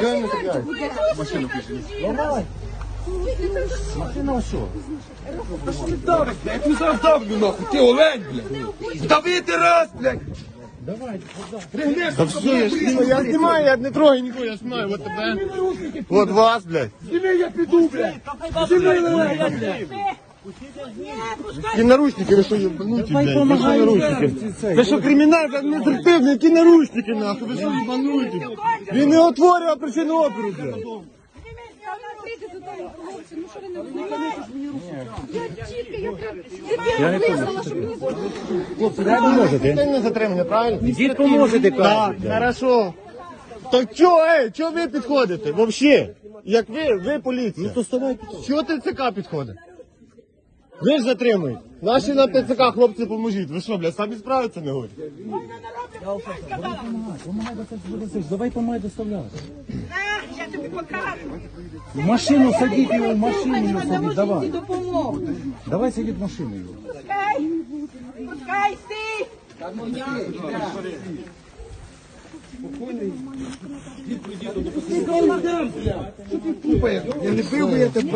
Чого не стріляєте? Машину Давай. Машина що? Давид, блядь, я зараз давлю нахуй, ти олень, блядь. Давити раз, блядь. Давай, Пригнеш, Та все, я я знімаю, я не трогаю нікого, я знімаю, от тебе. От вас, блядь. Зніми, я піду, блядь. Зніми, блядь. І наручники, ви що, єбануті, Давай блядь? Ви що наручники? Ви що, кримінал, блядь, адміністративний, які наручники, нахуй? Ви що, єбануті? Він не отворював причину опору, блядь. Я. Хлопці, дай поможете. Це не затримання, правильно? Дід поможете, Так, кажуть. хорошо. То чо, ей, чо ви підходите? Вообще, як ви, ви поліція. Ну то ставайте. Чого ТЦК підходить? Ви ж затримуєте. Наші на ТЦК, хлопці, поможіть. Ви що, блядь, самі справиться не цього, давай помагай доставляти. Я тобі покажу. В машину садіть його, в машину його садіть, давай. Давай садіть в машину його. Пускай, пускай стій. Я не бив би я тебе.